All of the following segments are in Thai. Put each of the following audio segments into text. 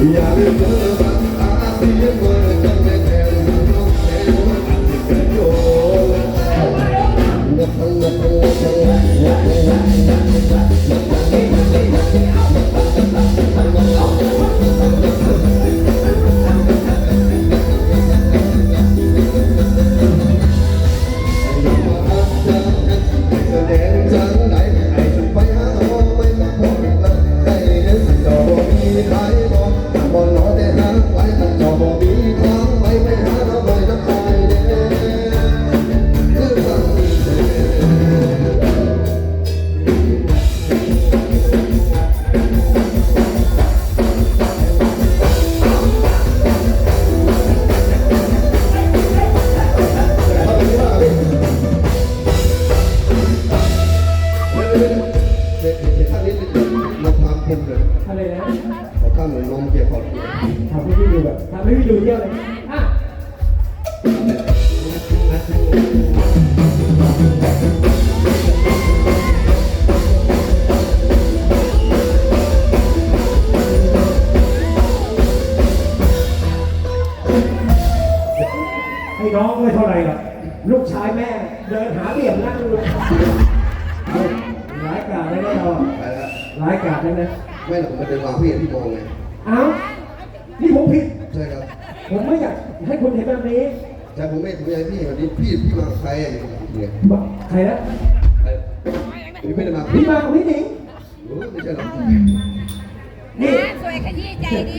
Yeah, เด็กเด็กท่านนี้เราทำผมเลยอะไรนะเขาทำเหมือนนมเกี่ยวกับทำให้พี่ดูแบบทำให้พี่ดูเที่ยวเลยอะให้น้องไม่เท่าไหร่หรอกลูกชายแม่เดินหาเหลี่ยมนั่งดูร้ายกาจเลย นะเราอะไปแล้วร้ายกาจเลยนะไม่หรอกมันเป็นวางพี่ที่มองไงเอ้านี่ผมผิด ใช่ครับผมไม่อยากให้คุณเห็นแบบนี้แต่ผมไม่ผมอยากให้พี่วันนี้พี่พี่มากับใครอะเนี่ยบอกใครนะพี่ไม่ได้มาพี่มากับพี่หนิงโอ้ยไม่ใช่หรอกนี่สวยขยี้ใจดี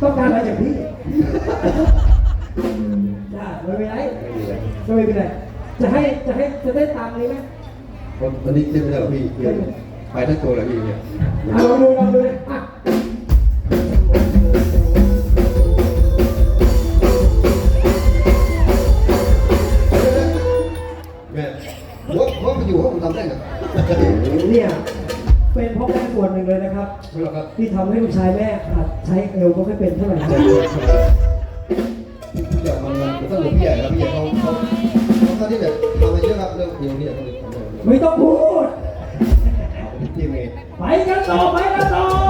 ต้องการอะไรจากพี่จ้าไม่เป็นไรไม่มีอะไรไม่เป็นไรจะให้จะให้จะได้ตามนี้ไหมวันวันนี้เล่นไม่ได้หรอกพี่พี่ ไปทั้งตัวเลยพี่เนี่ยอะลองดูลองดูเลยอะแม่หัวหัวไปอยู่ห้องทำได้ไงเนี่ยเป็นเพราะแม่ส่วนหนึ่งเลยนะครับไม่หรอกครับที่ทำให้ลูกชายแม่หัดใช้เอวก็ไม่เป็นเท่าไหร่ทุกอย่างมันมันต้องเหลือพี่ใหญ่แล้วพี่ใหญ่เขาเขาเขาเขาที่แบบทำมาเยอะครับเรื่องเดียวเนี่ยเขาเลยทำได้ไม่ต้องพูด ที่เมย์ไปกันต่อไปกันต่อ